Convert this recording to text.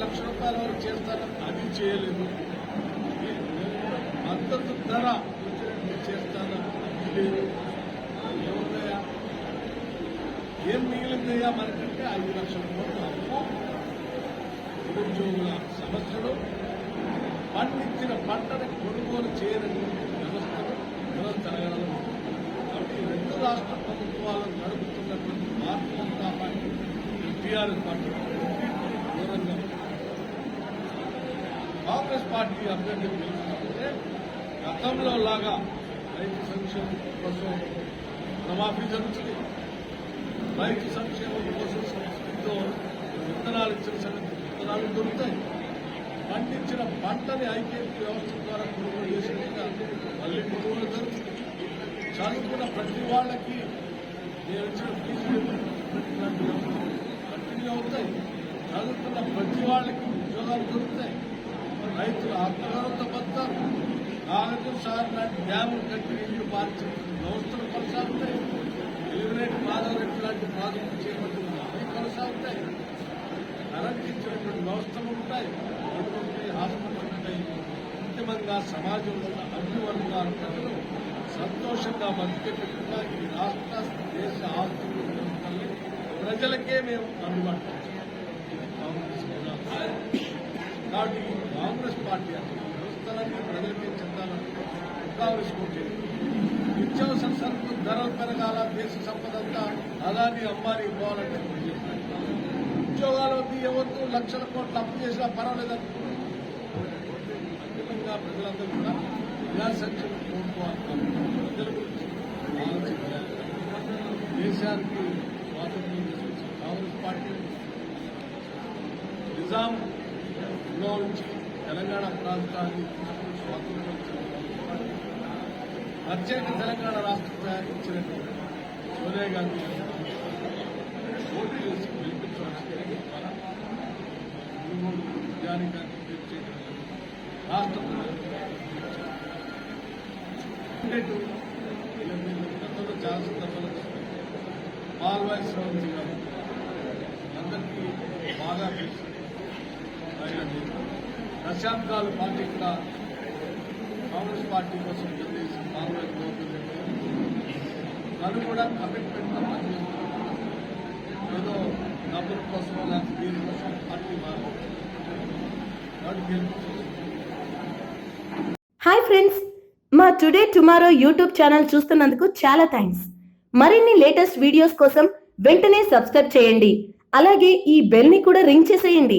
రూపాయల వరకు చేస్తాను అది చేయలేదు. మద్దతు ధర చేస్తాను అది లేదు. ఏం మిగిలిందయ్యా? మనకంటే ఐదు లక్షల కోట్ల అప్పు. నిరుద్యోగుల సమస్యలు. పండించిన పంటను కొనుగోలు చేయనటువంటి వ్యవస్థను వ్యవస్థ జరగడం కాబట్టి ఈ రెండు రాష్ట్ర ప్రభుత్వాలు నడుపుతున్నటువంటి Bharatiya Janata party TRS party Congress party అభ్యర్థులు గెలుచుకుంటే గతంలో లాగా రైతు సంక్షేమం కోసం రుణమాఫీ జరుగుతుంది. రైతు సంక్షేమం కోసం సంస్కృతితో విత్తనాలు ఇచ్చిన సంగతి విత్తనాలు దొరుకుతాయి. పండించిన పంటని ఐకేపీ వ్యవస్థ ద్వారా కొనుగోలు చేసినట్టుగా మళ్ళీ కొనుగోలు జరుగుతుంది. చదువుకున్న ప్రతి వాళ్ళకి నేను ఇచ్చిన ఫీజు కంటిన్యూ అవుతాయి చదువుకున్న ప్రతి వాళ్ళకి ఉద్యోగాలు దొరుకుతాయి. రైతులు ఆత్మగౌరవంతో బతారు నాలుగు సార్లు డ్యాములు కట్టి నీళ్ళు పార్చి వ్యవస్థలు కొనసాగుతాయి ఎలిమినేట్ మాధవరెడ్డి లాంటి ప్రాజెక్టులు చేపట్టిన అవి కొనసాగుతాయి కరెంట్ ఇచ్చినటువంటి వ్యవస్థలు ఉంటాయి. ఉంటాయి హాస్పిటల్ ఉంటాయి అంతిమంగా సమాజంలో ఉన్న అన్ని వర్గాల ప్రజలు సంతోషంగా బతికేటట్టుగా ఈ రాష్ట్ర దేశ ఆస్తులు ప్రజలకే మేము అందుబాటులో కాబట్టి కాంగ్రెస్ పార్టీ వ్యవస్థలన్నీ ప్రజలకే చెందాలని కాంగ్రెస్ కోటి నిత్యావసర సరుకు ధరలు పెరగాల దేశ సంపద అంతా అలానే అమ్మాని పోవాలంటే ఉద్యోగాలు వద్దు ఎవరు లక్షల కోట్లు అప్పు చేసినా పర్వాలేదు అంతిమంగా ప్రజలందరూ కూడా ప్రజా సంక్షేమం కోరుకోవాలి ప్రజల గురించి ఆలోచించాలి. దేశానికి స్వాతంత్రం తీసుకొచ్చిన కాంగ్రెస్ పార్టీ నిజాం నిజాంలో నుంచి తెలంగాణ ప్రాంతాన్ని తీసుకుని స్వాతంత్రం ప్రత్యేక తెలంగాణ రాష్ట్రం ఇచ్చినటువంటి సోనియా గాంధీ ఓటు చేసి గెలిపించడానికి రాష్ట్రం మూడు గతంలో చాలా సందర్భాలు చూస్తున్నాం. పాల్వాయి శ్రవంతి గారు అందరికీ బాగా తెలుసు దశాబ్దాలు పార్టీ కాంగ్రెస్ పార్టీ కోసం పనిచేసి కాంగ్రెస్ గోపి తను కూడా కమిట్మెంట్ పనిచేస్తున్నాడు ఏదో డబ్బుల కోసం లేకపోతే దీని కోసం పార్టీ మారు వాడు హాయ్ ఫ్రెండ్స్ మా టుడే టుమారో యూట్యూబ్ ఛానల్ చూస్తున్నందుకు చాలా థ్యాంక్స్ మరిన్ని లేటెస్ట్ వీడియోస్ కోసం వెంటనే సబ్స్క్రైబ్ చేయండి. అలాగే ఈ బెల్ని కూడా రింగ్ చేసేయండి.